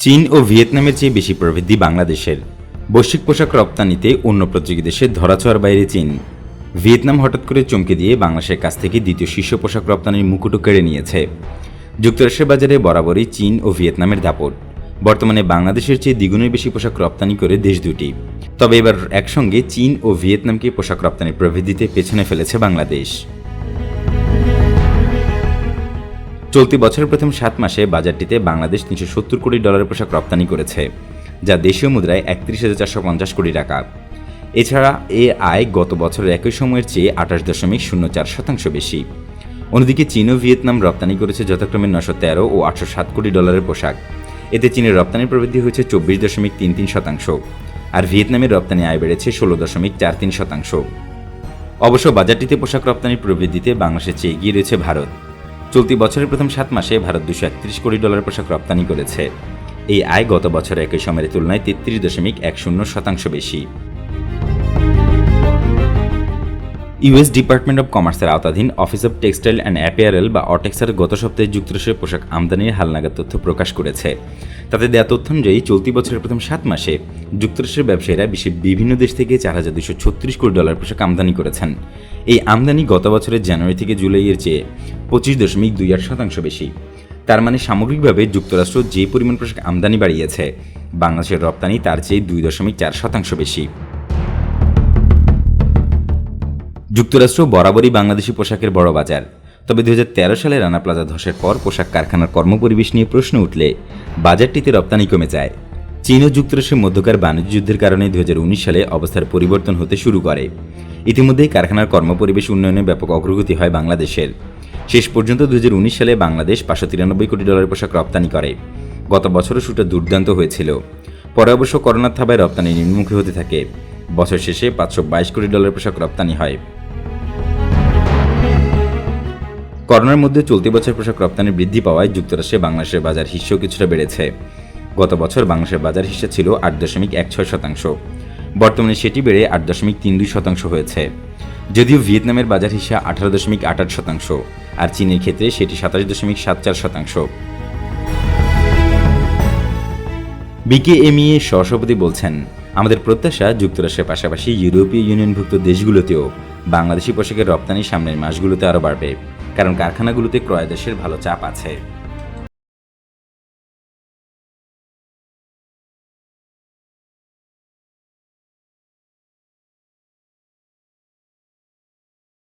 চীন ও ভিয়েতনামের চেয়ে বেশি প্রবৃদ্ধি বাংলাদেশের। বৈশ্বিক পোশাক রপ্তানিতে অন্য প্রতিযোগী দেশের ধরাছোঁয়ার বাইরে চীন। ভিয়েতনাম হঠাৎ করে চমকে দিয়ে বাংলাদেশের কাছ থেকে দ্বিতীয় শীর্ষ পোশাক রপ্তানির মুকুটও কেড়ে নিয়েছে। যুক্তরাষ্ট্রের বাজারে বরাবরই চীন ও ভিয়েতনামের দাপট। বর্তমানে বাংলাদেশের চেয়ে দ্বিগুণের বেশি পোশাক রপ্তানি করে দেশ দুটি। তবে এবার একসঙ্গে চীন ও ভিয়েতনামকে পোশাক রপ্তানির প্রবৃদ্ধিতে পেছনে ফেলেছে বাংলাদেশ। চলতি বছরের প্রথম সাত মাসে বাজারটিতে বাংলাদেশ তিনশো সত্তর কোটি ডলারের পোশাক রপ্তানি করেছে, যা দেশীয় মুদ্রায় একত্রিশ হাজার চারশো পঞ্চাশ কোটি টাকা। এছাড়া এ আয় গত বছরের একই সময়ের চেয়ে আঠাশ দশমিক শূন্য চার শতাংশ বেশি। অন্যদিকে চীন ও ভিয়েতনাম রপ্তানি করেছে যথাক্রমে নশো তেরো ও আটশো সাত কোটি ডলারের পোশাক। এতে চীনের রপ্তানির প্রবৃদ্ধি হয়েছে চব্বিশ দশমিক তিন তিন শতাংশ, আর ভিয়েতনামের রপ্তানি আয় বেড়েছে ষোলো দশমিক চার তিন শতাংশ। অবশ্য বাজারটিতে পোশাক রপ্তানির প্রবৃদ্ধিতে বাংলাদেশের চেয়ে এগিয়ে রয়েছে ভারত। চলতি বছরের প্রথম সাত মাসে ভারত দুশো একত্রিশ কোটি ডলার পোশাক রপ্তানি করেছে। এই আয় গত বছর একই সময়ের তুলনায় তেত্রিশ দশমিক এক শূন্য শতাংশ বেশি। ইউএস ডিপার্টমেন্ট অব কমার্সের আওতাধীন office of textile and apparel বা অটেক্সার গত সপ্তাহে যুক্তরাষ্ট্রের পোশাক আমদানির হালনাগাদ তথ্য প্রকাশ করেছে। তাতে দেয়া তথ্য অনুযায়ী চলতি বছরের প্রথম সাত মাসে যুক্তরাষ্ট্রের ব্যবসায়ীরা বিশ্বের বিভিন্ন দেশ থেকে চার হাজার দুশো ছত্রিশ কোটি ডলার পোশাক আমদানি করেছেন। এই আমদানি গত বছরের জানুয়ারি থেকে জুলাইয়ের চেয়ে পঁচিশ দশমিক দুই আট শতাংশ বেশি। তার মানে সামগ্রিকভাবে যুক্তরাষ্ট্র যে পরিমাণ পোশাক আমদানি বাড়িয়েছে, বাংলাদেশের রপ্তানি তার চেয়ে দুই দশমিক চার শতাংশ বেশি। যুক্তরাষ্ট্র বরাবরই বাংলাদেশি পোশাকের বড় বাজার। তবে দু হাজার তেরো সালে রানা প্লাজা ধসের পর পোশাক কারখানার কর্মপরিবেশ নিয়ে প্রশ্ন উঠলে বাজারটিতে রপ্তানি কমে যায়। চীন ও যুক্তরাষ্ট্রের মধ্যকার বাণিজ্য যুদ্ধের কারণে দু হাজার উনিশ সালে অবস্থার পরিবর্তন হতে শুরু করে। ইতিমধ্যেই কারখানার কর্মপরিবেশ উন্নয়নে ব্যাপক অগ্রগতি হয় বাংলাদেশের। শেষ পর্যন্ত দু হাজার উনিশ সালে বাংলাদেশ পাঁচশো তিরানব্বই কোটি ডলারের পোশাক রপ্তানি করে। গত বছরও শুটা দুর্দান্ত হয়েছিল। পরে অবশ্য করোনার থাবায় রপ্তানি নিম্নমুখী হতে থাকে। বছর শেষে পাঁচশো বাইশ কোটি ডলার পোশাক রপ্তানি হয়। করোনার মধ্যে চলতি বছর পোশাক রপ্তানি বৃদ্ধি পাওয়ায় যুক্তরাষ্ট্রে বাংলাদেশের বাজার হিস্যেও কিছুটা বেড়েছে। গত বছর বাংলাদেশের বাজার হিস্সা ছিল আট দশমিক এক ছয় শতাংশ। বর্তমানে সেটি বেড়ে আট দশমিক তিন দুই শতাংশ হয়েছে। যদিও ভিয়েতনামের বাজার হিস্সা আঠারো দশমিক আট আট শতাংশ, আর চীনের ক্ষেত্রে সেটি সাতাশ দশমিক সাত চার শতাংশ। বিকেএমইএ সহসভাপতি বলছেন, আমাদের প্রত্যাশা যুক্তরাষ্ট্রের পাশাপাশি ইউরোপীয় ইউনিয়নভুক্ত দেশগুলোতেও বাংলাদেশি পোশাকের রপ্তানি সামনের মাসগুলোতে আরও বাড়বে। কারণ কারখানাগুলোতে ক্রয় দেশের ভালো চাপ আছে।